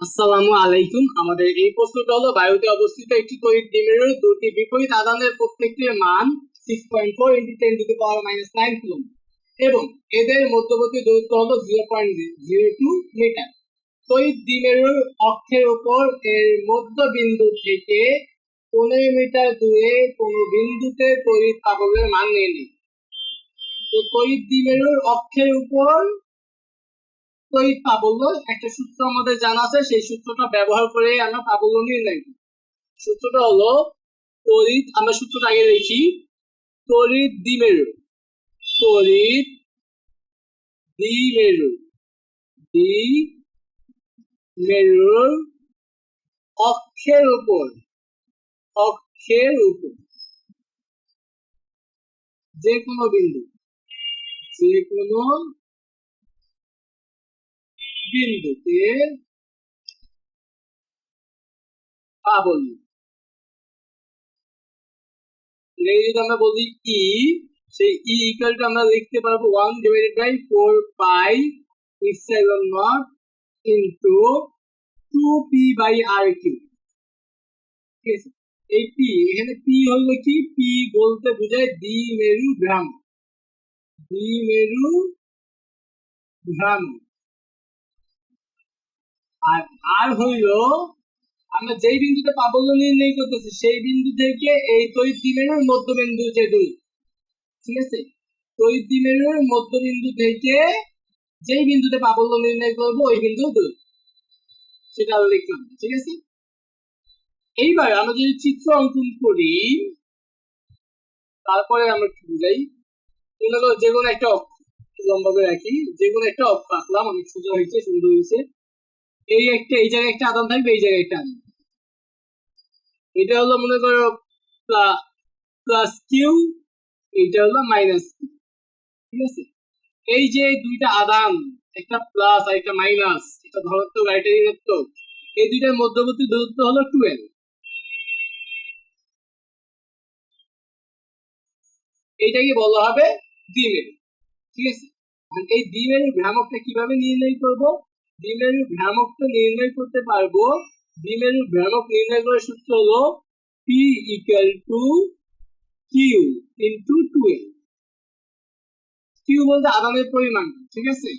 আসসালামু আলাইকুম। আমাদের এই প্রশ্নটা হলো, বায়ুতে অবস্থিত একটি তড়িৎ দ্বিমেরুর দুটি বিপরীত আধানের প্রত্যেকটির মান six point four into ten to the power minus nine coulomb. এবং এদের মধ্যবর্তী দূরত্ব হলো zero point zero two metre তড়িৎ দ্বিমেরুর অক্ষের উপর এর মধ্যবিন্দু থেকে পনেরো মিটার দূরে কোনো বিন্দুতে তড়িৎ পাবলের মান নিই তো তড়িৎ দ্বিমেরুর অক্ষের উপর তড়িৎ প্রাবল্য একটা সূত্র আমাদের জানা আছে, সেই সূত্রটা ব্যবহার করে আমরা প্রাবল্য নির্ণয় করি সূত্রটা হলো তড়িৎ, আমরা সূত্রটা আগে লিখি। তড়িৎ দ্বিমেরু। তড়িৎ দ্বিমেরু। দ্বিমেরুর অক্ষের উপর। অক্ষের উপর। যে কোনো বিন্দু। যে কোনো বিন্দুতে প্রাবল্য এটাকে যদি আমরা বলি ই সেই ই ইকুয়ালটা আমরা লিখতে পারব one divided by four pi epsilon naught into two P by R Q ঠিক আছে? এই পি এখানে পি হলো কি? পি বলতে বোঝায় দ্বিমেরু ভ্রাম দ্বিমেরু ভ্রাম আর আর হইল, আমরা যেই বিন্দুতে প্রাবল্য নির্ণয় করতেছি, সেই বিন্দু থেকে এই তড়িৎ দ্বিমেরুর মধ্যবিন্দু যে দুই, ঠিক আছে? তড়িৎ দ্বিমেরুর মধ্যবিন্দু থেকে যেই বিন্দুতে প্রাবল্য নির্ণয় করব, ওই বিন্দু দুই। সেটা লিখলাম, ঠিক আছে? এইবার আমরা যদি চিত্র অঙ্কন করি, তারপরে আমরা একটু বুঝাই? মনে যে কোনো একটা অক্ষ লম্বা করে রাখি যে কোনো একটা অক্ষ আঁকলাম, অনেক সোজা হয়েছে, সুন্দর হয়েছে। এই একটা, এই জায়গায় একটা আদান থাকবে, এই জায়গায় একটা আদান। এটা হলো মনে করো প্লাস কিউ, এটা হলো মাইনাস কিউ। ঠিক আছে? এই যে দুইটা আদান, একটা প্লাস আর একটা মাইনাস, এটা ধনাত্মক আর এটা ঋণাত্মক এই দুইটার মধ্যবর্তী দূরত্ব হলো টুয়েলভ। এইটাকে বলা হবে দ্বিমেরু। ঠিক আছে? এই দ্বিমেরু ভ্রামকটা কীভাবে নির্ণয় করব? দ্বিমেরু ভ্রামকটা নির্ণয় করতে পারব। দ্বিমেরু ভ্রামক নির্ণয় করার সূত্র হলো P equal to Q into twelve Q বলতে আদানের পরিমাণ, ঠিক আছে?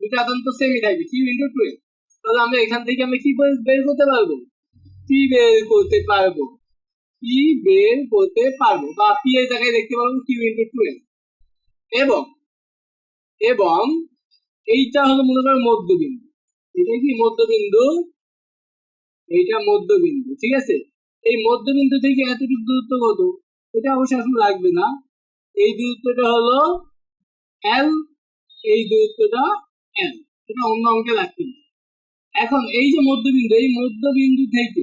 দুটো আদান তো সেমই থাকবে কিউ ইন্টু টুয়েলভ তাহলে আমরা এখান থেকে আমরা কি বের- বের করতে পারব? পি বের করতে পারব। পি বের করতে পারব, বা পি এর জায়গায় দেখতে পারব কিউ ইন্টু টুয়েলভ এবং এবং এইটা হলো মনে করো মধ্যবিন্দু। এটা কি মধ্যবিন্দু? এইটা মধ্যবিন্দু, ঠিক আছে? এই মধ্যবিন্দু থেকে এতটুকু দূরত্ব কত? এটা অবশ্য আসলে লাগবে না। এই দূরত্বটা হলো এল এই দূরত্বটা এল এটা অন্য অঙ্কে লাগবে না। এখন এই যে মধ্যবিন্দু, এই মধ্যবিন্দু থেকে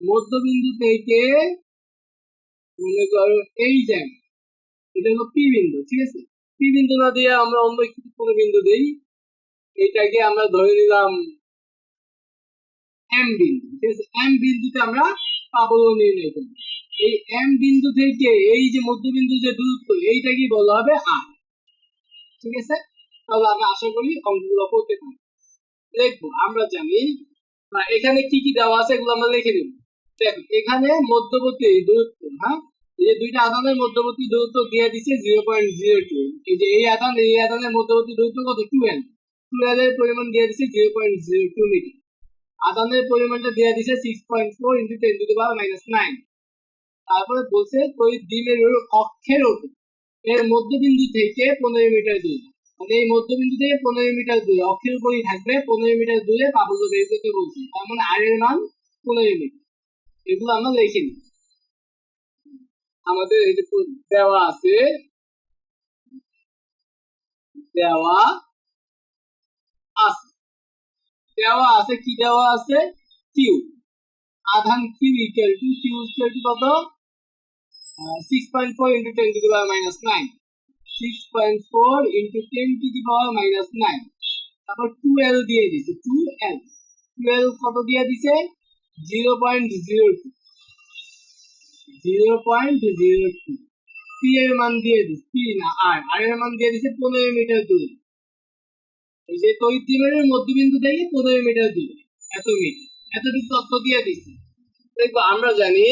মধ্যবিন্দু থেকে মনে করো এই জায়গা এটা হলো পি বিন্দু, ঠিক আছে? পি বিন্দু না দিয়ে আমরা অন্য কোনো বিন্দু দেই এটাকে আমরা ধরে নিলাম এম বিন্দু। ঠিক আছে? এম বিন্দুতে আমরা প্রাবল্য নির্ণয় করব এই এম বিন্দু থেকে এই যে মধ্যবিন্দু যে দূরত্ব এইটাকে বলা হবে আর ঠিক আছে? তাহলে আমরা আশা করি অঙ্কগুলো করতে পারি। দেখব আমরা জানি এখানে কি কি দেওয়া আছে এগুলো আমরা লিখে দেবো। দেখো, এখানে মধ্যবর্তী দূরত্ব হ্যাঁ? এই দুইটা আদানের মধ্যবর্তী দূরত্ব দিয়ে দিছে জিরো পয়েন্ট জিরো টু এই যে এই আদান এই আদানের মধ্যবর্তী দূরত্ব কত? টুয়েলভ টুয়েলভের পরিমাণ দিয়ে দিছে zero point zero two metre আদানের পরিমাণটা দিয়ে দিছে six point four into ten to power minus nine তারপরে বলছে, ওই দ্বিমেরুর অক্ষের এর মধ্যবিন্দু থেকে পনেরো মিটার দূরে। মানে এই মধ্যবিন্দু থেকে পনেরো মিটার দূরে, অক্ষের উপরই থাকবে পনেরো মিটার দূরে প্রাবল্য বের করতে বলছে। তার মানে আর এর মান পনেরো মিটার। এগুলো আমরা লিখে নিই। আমাদের এই যে দেওয়া আছে, দেওয়া আছে। দেওয়া আছে, কি দেওয়া আছে? কিউ আধান Q equal to Q equal to কত? Six point four into ten to the power minus nine six point four into ten to the power minus nine তারপর টু এল দিয়ে দিছে টু এল টুয়েলভ কত দিয়ে দিছে? Zero point zero two zero point zero two P এর মান দিয়ে দিছে পি না আর আর এর মান দিয়ে দিছে পনেরো মিটার দূরে। এই যে মধ্যবিন্দু থেকে পনেরো মিটার এত এতটুকু দিয়ে দিচ্ছি। আমরা জানি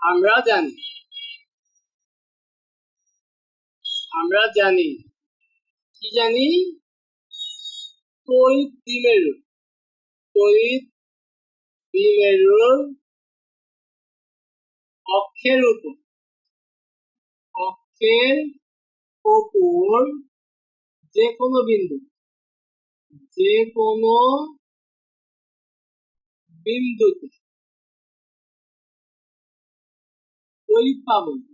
আমরা জানি আমরা জানি, কি জানি? তড়িৎ দ্বিমেরু তড়িৎ অক্ষের উপর। অক্ষের উপর যে কোনো বিন্দু। যে কোনো বিন্দুতে। তড়িৎ পাবল্য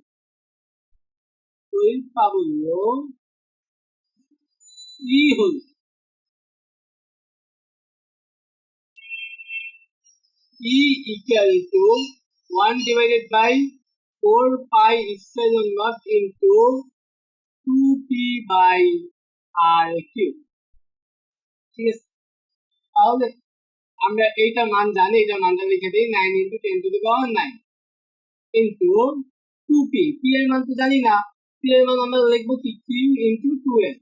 তড়িৎ পাবল্য ই হল E equal to 1 divided by 4 pi epsilon naught into 2p by r cube. তাহলে আমরা এইটার মান জানি এটার মানটা লিখে দিই 9 into 10 to the power 9 into 2p p এর মান তো জানি না, p এর মান আমরা লিখব কি? Q into 2l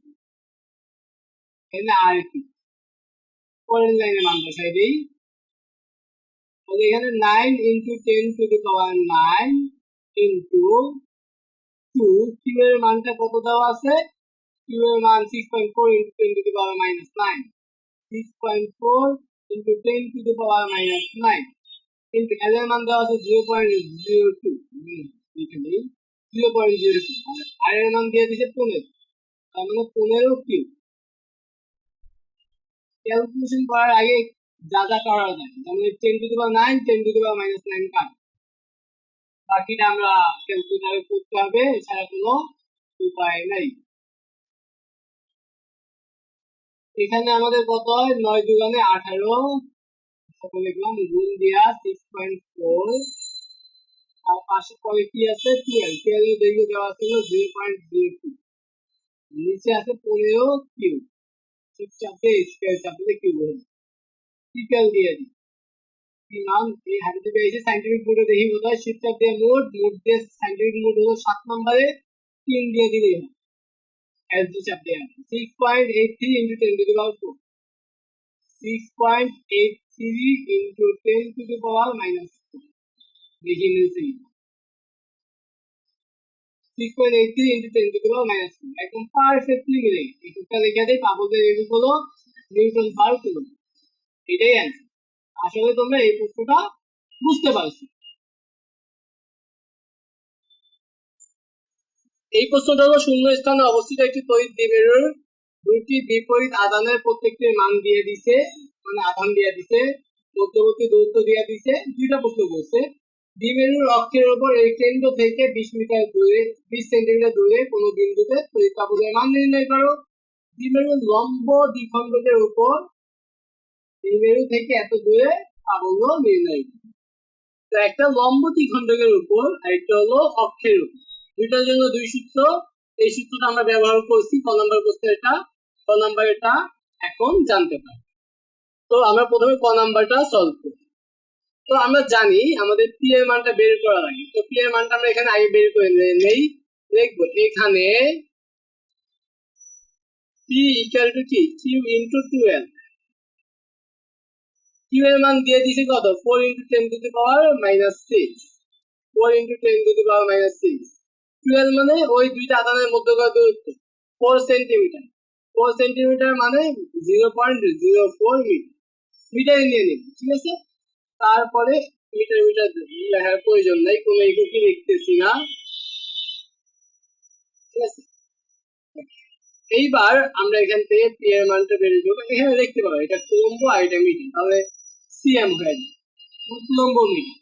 এখানে r cube পরের লাইনের মান বসাই দিই। তাহলে এখানে nine into ten to the power nine into two Q এর মানটা কত দেওয়া আছে? কিউ এর মান six point four into ten to the power minus nine six point four into ten to the power minus nine কিন্তু L এর মান দেওয়া আছে জিরো পয়েন্ট জিরো টু এখানে zero point zero two R এর মান দিয়ে দিছে পনেরো। তার মানে পনেরো কিউ ক্যালকুলেশন করার আগে যা যা করা যায়। যেমন ten to the power nine ten to the power minus nine cut বাকিটা আমরা ক্যালকুলেটারে করতে হবে, এছাড়া কোনো উপায় নাই। এখানে আমাদের কত হয়? নয় দুগানে আঠারো লিখলাম, গুণ দিয়া সিক্স পয়েন্ট ফোর আর পাশে পরে কি আছে? টুয়েলভ টুয়েলভ দৈর্ঘ্য দেওয়া ছিল জিরো পয়েন্ট জিরো টু নিচে আছে পনেরো কিউ ঠিক চাপে স্কোয়ার চাপে কিউ হলো। ইকুয়াল দিয়ে দিই? মোডে দেখি শিফটার দিয়ে মোড হলো সাত নম্বরে হয়। দিয়ে six point ten four six point three ten to power minus six point ten to minus একদম মিলে পাবো হলো। পার এটাই অ্যান্সার আসলে তোমরা এই প্রশ্নটা বুঝতে পারছ। এই প্রশ্নটা হলো শূন্য স্থানে অবস্থিত একটি তড়িৎ দ্বিমেরুর দুইটি বিপরীত আধানের প্রত্যেকটির মান দিয়ে দিছে মানে আধান দিয়ে দিছে, মধ্যবর্তী দূরত্ব দিয়ে দিছে, দুইটা প্রশ্ন বলছে দ্বিমেরুর অক্ষের উপর এই কেন্দ্র থেকে বিশ মিটার দূরে, বিশ সেন্টিমিটার দূরে কোনো বিন্দুতে তড়িৎ তাপজের মান নির্ণয় করো। দ্বিমেরুর লম্ব দ্বিখণ্ডকের উপর দ্বিমেরু থেকে এত দূরে আবদ্ধ নির্ণয় তো একটা লম্ব দ্বিখণ্ডকের উপর আর একটা হলো অক্ষের উপর। দুইটার জন্য দুই সূত্র। এই সূত্রটা আমরা ব্যবহার করছি, ক নাম্বার প্রশ্ন এটা, ক নাম্বার এটা এখন জানতে পারি তো আমরা প্রথমে ক নাম্বারটা সলভ করি। তো আমরা জানি আমাদের পি এর মানটা বের করা লাগে তো পি এর মানটা আমরা এখানে আগে বের করে নেই। দেখব, এখানে পি ইকুয়াল টু কি? কিউ ইন্টু টুয়েলভ কিউ এর মান দিয়ে দিছি কত? Four into ten to the power minus six four into to the power minus six twelve মানে ওই দুইটা আদানের মধ্যকার দূরত্ব ফোর সেন্টিমিটার ফোর সেন্টিমিটার মানে zero point zero four metre মিটারে নিয়ে নিন, ঠিক আছে? তারপরে মিটার মিটার লেখার প্রয়োজন নাই, কোনো এককই লিখতেছি না। ঠিক আছে? এইবার আমরা এখান থেকে পি এর মানটা বের করব এখানে দেখতে পাবো এটা কুলম্ব আর এটা তাহলে সিএম হয়ে যায় কুলম্ব মিটার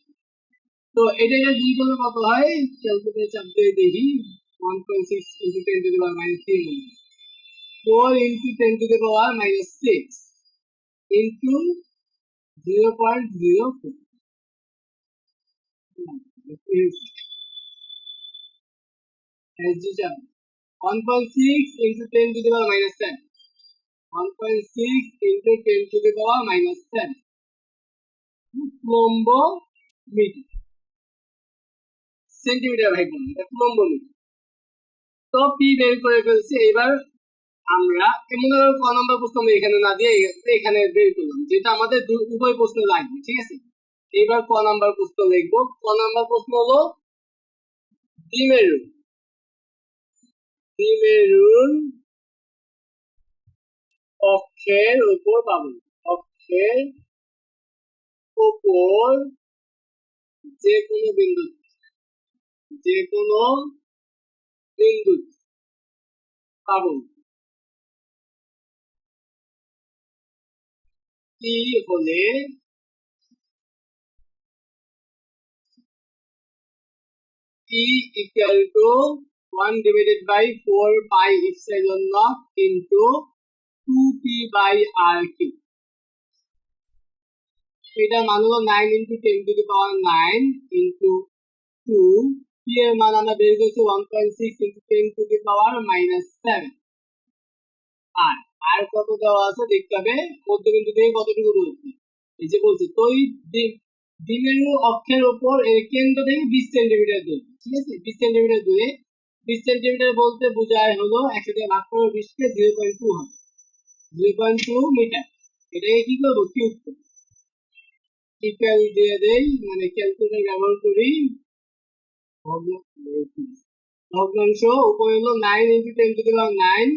তো এটা এটা দুই করলে কত হয়? ক্যালকুলেটর চাপ দিয়ে দেখি one point six into ten to the power minus three four into ten to the power minus six into zero point zero four চাপ 1.6 into 10 to the power minus 7. 1.6 into 10 to the power minus 7. লম্ব metre centimetre ভাগ করুন এটা coulomb metre তো P বের করে আমরা এমন ক নম্বর প্রশ্ন এখানে না দিয়ে এখানে বের করলাম, যেটা আমাদের উভয় প্রশ্ন লাগবে, ঠিক আছে? এবার ক নাম্বার প্রশ্ন লিখব। ক নাম্বার প্রশ্ন হলো দ্বিমেরু অক্ষের উপর পাবো অক্ষের উপর যে কোনো বিন্দু যে কোনো বিন্দু পাবো কি হলে E equal 1 divided by 4 pi epsilon naught into 2p by r cube. এটার মান হলো 9 into 10 to the power 9 into 2 p এর মান আমরা বের করেছি 1.6 into 10 to the power minus 7 আর আর কত দেওয়া আছে দেখতে হবে, মধ্যবিন্দু থেকে কতটুকু দূরত্ব? এই যে বলছি, তো এই দ্বি- দ্বিমেরু অক্ষের উপর এর কেন্দ্র থেকে বিশ সেন্টিমিটার দূরে ঠিক আছে? বিশ সেন্টিমিটার দূরে বিশ সেন্টিমিটার বলতে বোঝায় হলো একশো টাকা ভাগ করে বিশকে জিরো পয়েন্ট টু হবে। Zero point two metre. এটাকে কি করব? কিউব ইকুয়াল দিয়ে দেই মানে ক্যালকুলেটর ব্যবহার করি। ভগ্ন- ভগ্নাংশ উপরে হলো nine into ten to the power nine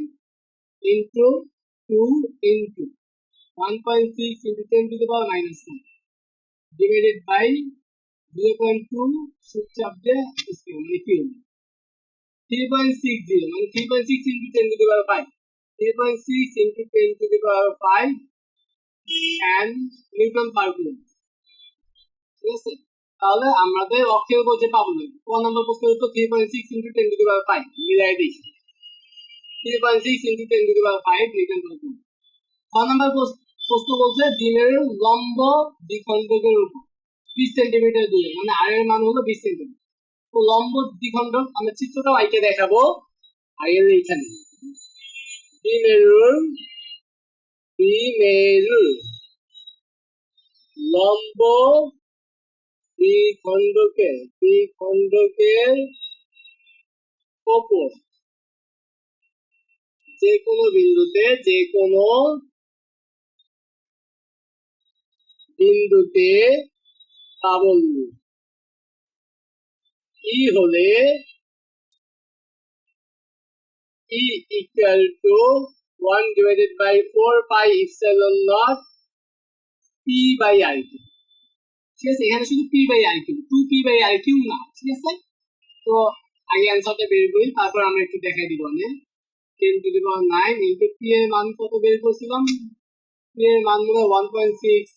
into two into one point six into ten to the power minus seven divided by 0.2 should চাপ দিয়ে মানে কি হবে 3.60 মানে 3.6 into 10 to the power 5 3.6 into 10 to the power 5 and newton per coulomb ঠিক আছে? তাহলে আমাদের অক্ষের উপর যে পাবো ক নম্বর প্রশ্নের উত্তর 3.6 into 10 to the power 5 মিলাই দেখি 3.6 into 10 to the power 5 newton per coulomb ক নম্বর প্রশ্ন বলছে ডিমের লম্ব দ্বিখণ্ডকের উপর, বিশ সেন্টিমিটার দূরে মানে আর মান হলো বিশ সেন্টিমিটার লম্ব দ্বিখণ্ডক, আমরা চিত্রটাও আইকে দেখাবো। আইয়ের এইখানে। লম্ব দ্বিখণ্ডকের দ্বিখণ্ডকের ওপর। যে কোনো বিন্দুতে যে কোনো বিন্দুতে প্রাবল্য ই হলে টু টু আগে অ্যান্সারটা বের করি, তারপর আমরা একটু দেখাই দিব আমি। Ten to the power nine into P এর মান কত মান মনে point six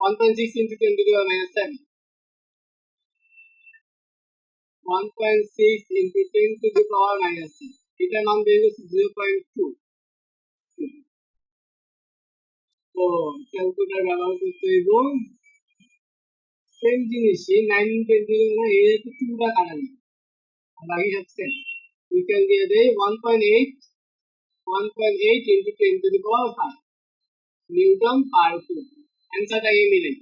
1.6 into 10 to the power minus 7. 1.6 into 10 to the power minus 7. এটার মান বের করছি 0.2 তো ক্যালকুলেটর ব্যবহার করতে সেম জিনিসই এই কাটা বাকি সব সেম ইকুয়াল দিয়ে দেই one point eight one point eight into ten to the power newton per coulomb অ্যান্সারটাকে মিলে।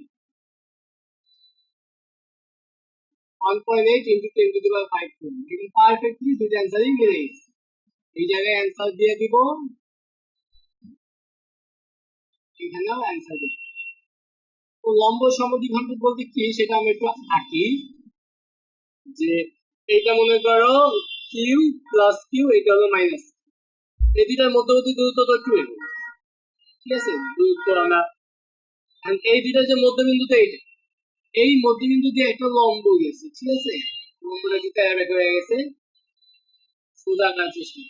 1.8 into 10 to the power 5 coulomb এটা পারফেক্টলি দুটো অ্যান্সারই মিলে গেছে এই জায়গায় অ্যান্সার দিয়ে দিব এখানেও অ্যান্সার দিব তো লম্ব সমদ্বিখণ্ডক বলতে কি? সেটা আমি একটু আঁকি। যে এইটা মনে করো কিউ প্লাস কিউ এটা হলো মাইনাস এই দুটার মধ্যবর্তী দূরত্ব তো টু ঠিক আছে? দূরত্ব আমরা এই দুইটা যে মধ্যবিন্দুতে এইটা। এই মধ্যবিন্দু দিয়ে একটা লম্ব গেছে, ঠিক আছে? লম্বটা কি তাই ব্যাক হয়ে গেছে? সোজা আঁকার চেষ্টা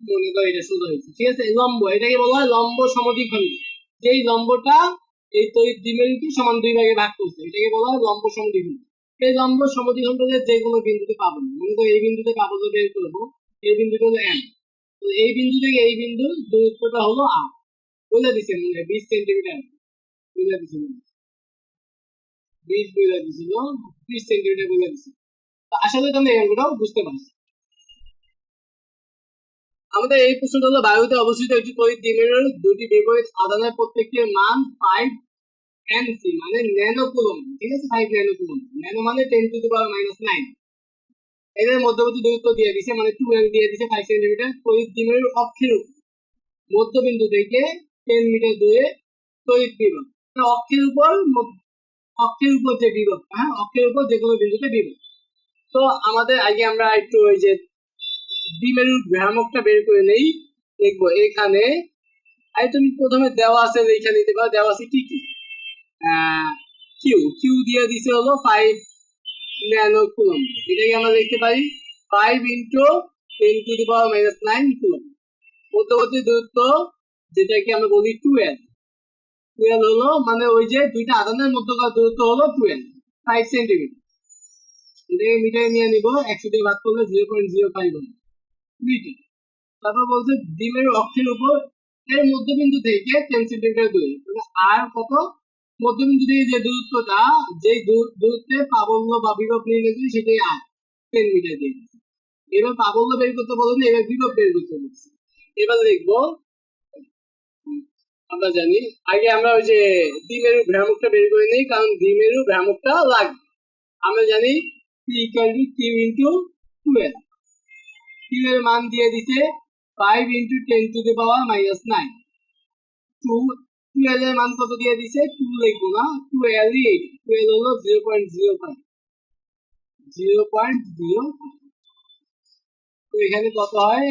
মনে করো এটা সোজা হয়েছে, ঠিক আছে? লম্ব, এটাকে বলা হয় লম্ব সমদ্বিখণ্ড যেই লম্বটা এই তড়িৎ দ্বিমেরুকে সমান দুই ভাগে ভাগ করছে। এটাকে বলা হয় লম্ব সমদ্বিখণ্ড এই লম্ব সমদ্বিখণ্ডকে যে কোনো বিন্দুতে পাবো না। মনে করো এই বিন্দুতে পাবো তো বের করব, এই বিন্দুটা হলো এম তো এই বিন্দু থেকে এই বিন্দুর দূরত্বটা হলো আর বলে দিছে মনে হয় বিশ সেন্টিমিটার বলে দিছিল সেন্টিমিটার তো আসলে তুমি এই বুঝতে পারছ। আমাদের এই প্রশ্নটা হলো, বায়ুতে অবস্থিত একটি দুটি বিপরীত প্রত্যেকটির মান ফাইভ এনসি মানে ঠিক আছে ফাইভ ন্যানো মানে ten to the power minus nine এদের মধ্যবর্তী দূরত্ব দিয়ে দিছে মানে টু এল দিয়ে দিছে ফাইভ সেন্টিমিটার তড়িৎ দ্বিমেরুর অক্ষের মধ্যবিন্দু থেকে টেন মিটার দূরে তড়িৎ বিভব। অক্ষের উপর অক্ষের উপর যে বিভব হ্যাঁ? অক্ষের উপর যে কোনো বিন্দুতে বিভব। তো আমাদের আগে আমরা একটু ওই যে দ্বিমেরুর ভ্রামকটা বের করে নেই, দেখব এখানে। আই তুমি প্রথমে দেওয়া আছে লেখা নিতে পারো, দেওয়া আছে কি কি? কিউ। কিউ দিয়ে দিছে হলো ফাইভ ন্যানো কুলম এটাকে আমরা লিখতে পারি five into ten to the power minus nine coulomb মধ্যবর্তী দূরত্ব যেটাকে আমরা বলি টুয়েলভ টুয়েলভ হলো মানে ওই যে দুইটা আদানের মধ্যকার দূরত্ব হলো টুয়েলভ ফাইভ সেন্টিমিটার এটাকে মিটারে নিয়ে নিব, একশো দিয়ে ভাগ করলে জিরো পয়েন্ট জিরো ফাইভ হবে। মিটার। তারপর বলছে ডিমের অক্ষের উপর এর মধ্যবিন্দু থেকে টেন সেন্টিমিটার দূরে। আর কত? মধ্যবিন্দু থেকে যে দূরত্বটা যে দূরত্বে প্রাবল্য বা বিভব নির্ণয় করি সেটাই আর টেন মিটার দিয়ে এবার প্রাবল্য বের করতে বলুন এবার বিভব বের করতে বলছে। এবার লিখব আমরা জানি। আগে আমরা ওই যে দ্বিমেরু ভ্রামকটা বের করে নিই, কারণ দ্বিমেরু ভ্রামকটা লাগবে। আমরা জানি এর মান দিয়ে দিছে five into ten to the power minus nine two twelve এর মান কত দিয়ে দিছে? টু লিখব না। টুয়েলভ এইট টুয়েলভ হলো zero point zero five zero point zero তো এখানে কত হয়?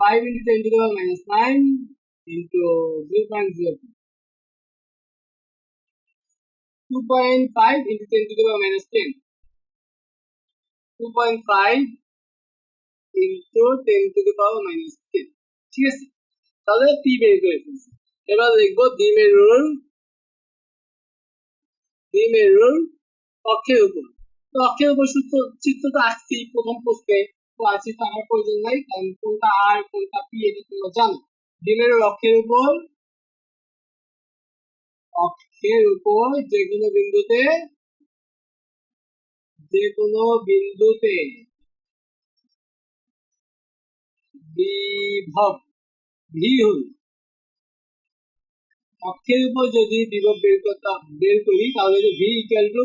Five into ten to the power minus nine into zero point zero two point five into ten to the power minus ten two point five into ten to the power minus ten ঠিক আছে? তাহলে P বের করে ফেলছি। এবার লিখব দ্বিমেরুর দ্বিমেরুর অক্ষের উপর। তো অক্ষের উপর সূত্র চিত্র তো আসছি প্রথম প্রশ্নে। তো আমার প্রয়োজন নাই, কারণ কোনটা আর কোনটা পি তোমরা জানো। দ্বিমেরুর অক্ষের উপর অক্ষের উপর যে কোনো বিন্দুতে, যে কোনো বিন্দুতে বিভব ভি হল অক্ষের উপর যদি বিভব বের করতাম বের করি, তাহলে V equal to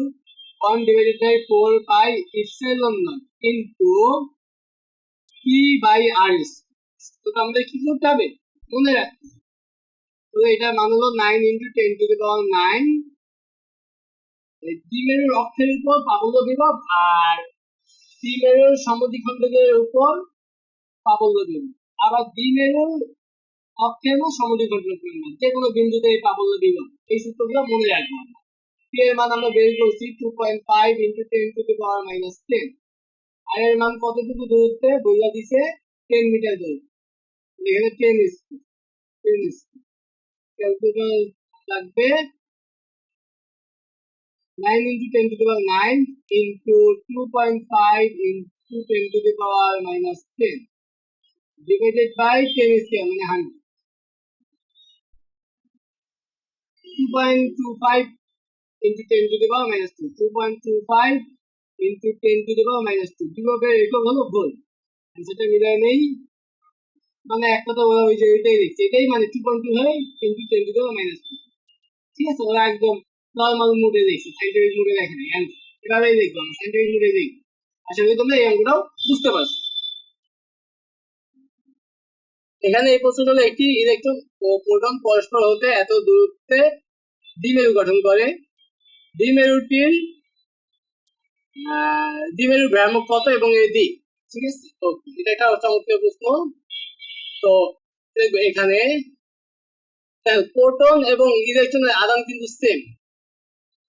one divided by four into P by R S তো আমাদের কি করতে হবে? মনে রাখতে তো এটা মান হলো nine into ten to the power nine দ্বিমেরুর অক্ষের উপর পাবল্য বিভব আর দ্বিমেরুর সমদ্বিখণ্ডকের উপর পাবল্য বিভব। আবার দ্বিমেরুর অক্ষের মান যে কোনো বিন্দুতে এই পাবল্য বিভব। এই সূত্রগুলো মনে রাখব। আমরা P এর মান আমরা বের করছি two point five into ten to the power minus ten R এর মান কতটুকু দূরত্বে? বইলা দিছে টেন মিটার দূরত্ব এখানে টেন টেন লাগবে nine into ten to the power nine into two point five into ten to the power minus ten divided by ten মানে hundred two point two five into ten to the power minus two two point two five ten to minus two একক হলো অ্যান্সারটা মিলায় নেই মানে তো ওরা ওই যে ওইটাই দেখছে। এটাই মানে টু পয়েন্ট টু হয় টেন টু মাইনাস টু ঠিক আছে, ওরা একদম নর্মাল মুডে মুডে দেখে অ্যান্সার দেখব মুডে দেখব। তোমরা এই অঙ্কটাও বুঝতে পারছ। এখানে এই প্রশ্ন হলো একটি ইলেকট্রন ও প্রোটন পরস্পর হতে এত দূরত্বে দ্বিমেরু গঠন করে। দ্বিমেরুটির দ্বিমেরু ভ্রামক কত এবং এর দিক ঠিক আছে? ওকে এটা একটা চমৎকার প্রশ্ন। তো এখানে প্রোটন এবং ইলেকট্রনের আদান কিন্তু সেম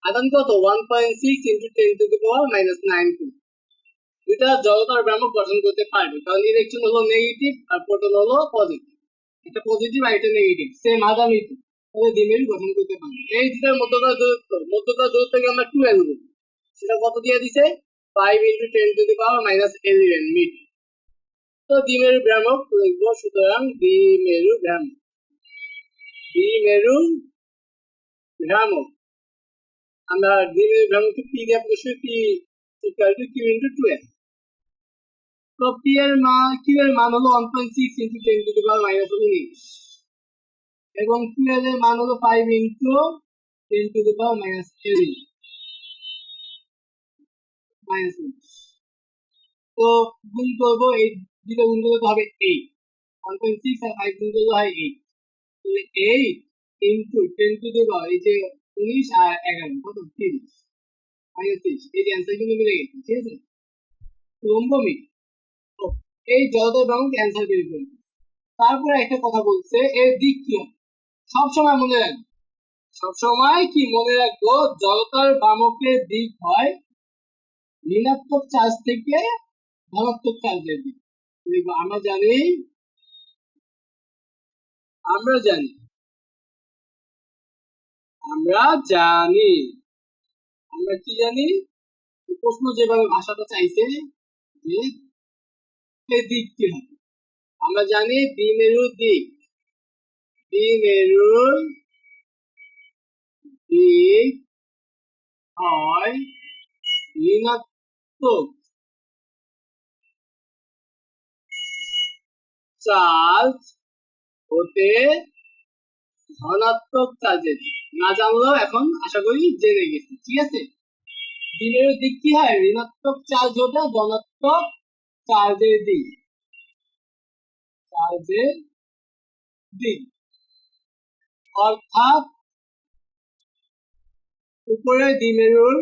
আদান কত? One point six into ten to the power minus nine two দুটা জড়তার ভ্রামক গঠন করতে পারবে। কারণ ইলেকট্রন হলো নেগেটিভ আর প্রোটন হলো পজিটিভ এটা পজিটিভ আর এটা নেগেটিভ সেম আদানই তো তাহলে দ্বিমেরু গঠন করতে পারবে। এই দুটার মধ্যকার দূরত্ব, মধ্যকার দূরত্বকে আমরা টু এল বলি। সেটা কত দিয়ে দিছে? Five into ten to the power minus eleven metre তো দ্বিমেরু ভ্রামক লিখব সুতরাং দ্বিমেরু ভ্রামক। দ্বিমেরু ভ্রামক। আমরা দ্বিমেরু ভ্রামককে পি দিয়ে প্রশ্ন P equal to Q into two L তো পি এর মান কিউ এর মান হলো one point six into ten to the power minus উনিশ এবং কিউ এর মান হলো five into ten to the power minus three তো গুণ করব এই দুটো গুণ করলে তো হবে এইট ওয়ান পয়েন্ট সিক্স আর ফাইভ গুণ করলে হয় eight eight into ten to এই যে উনিশ আর এগারো, কত? তিরিশ। মাইনাস তিরিশ। এই যে অ্যান্সার কিন্তু মিলে গেছে, ঠিক আছে? এই অ্যান্সার বের করে তারপরে একটা কথা বলছে, এর দিক কি হবে? সবসময় মনে রাখবে। সবসময় কি মনে রাখব? জলতার ভ্রামকের দিক হয় ঋণাত্মক চার্জ থেকে ধনাত্মক চার্জের দিক আমরা জানি আমরা জানি আমরা জানি, আমরা কি জানি? প্রশ্ন যেভাবে ভাষাটা চাইছে যে দিক কি হবে? আমরা জানি দ্বিমেরুর দিক। দ্বিমেরুর দিক হয় ঋণাত্মক চার্জ হতে ধনাত্মক চার্জের না জানলেও এখন আশা করি জেনে গেছি। ঠিক আছে? দিনের দিক কি হয়? ঋণাত্মক চার্জ হতে ধনাত্মক চার্জের দিক। চার্জের দিক। অর্থাৎ উপরের দ্বিমেরুর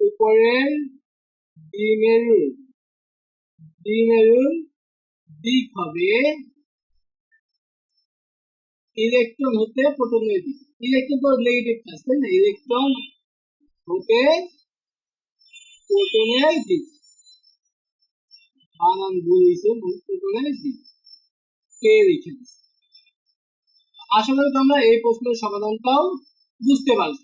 উপরের দ্বিমেরুর দ্বিমেরুর দিক হবে ইলেকট্রন হতে প্রোটনের দিক। ইলেকট্রন তো নেগেটিভ চার্জ তাই না? ইলেকট্রন হতে প্রোটনের দিক। বানান ভুল হয়েছে প্রোটনের দিক। কে লিখে করি তোমরা এই প্রশ্নের সমাধানটাও বুঝতে পারছ।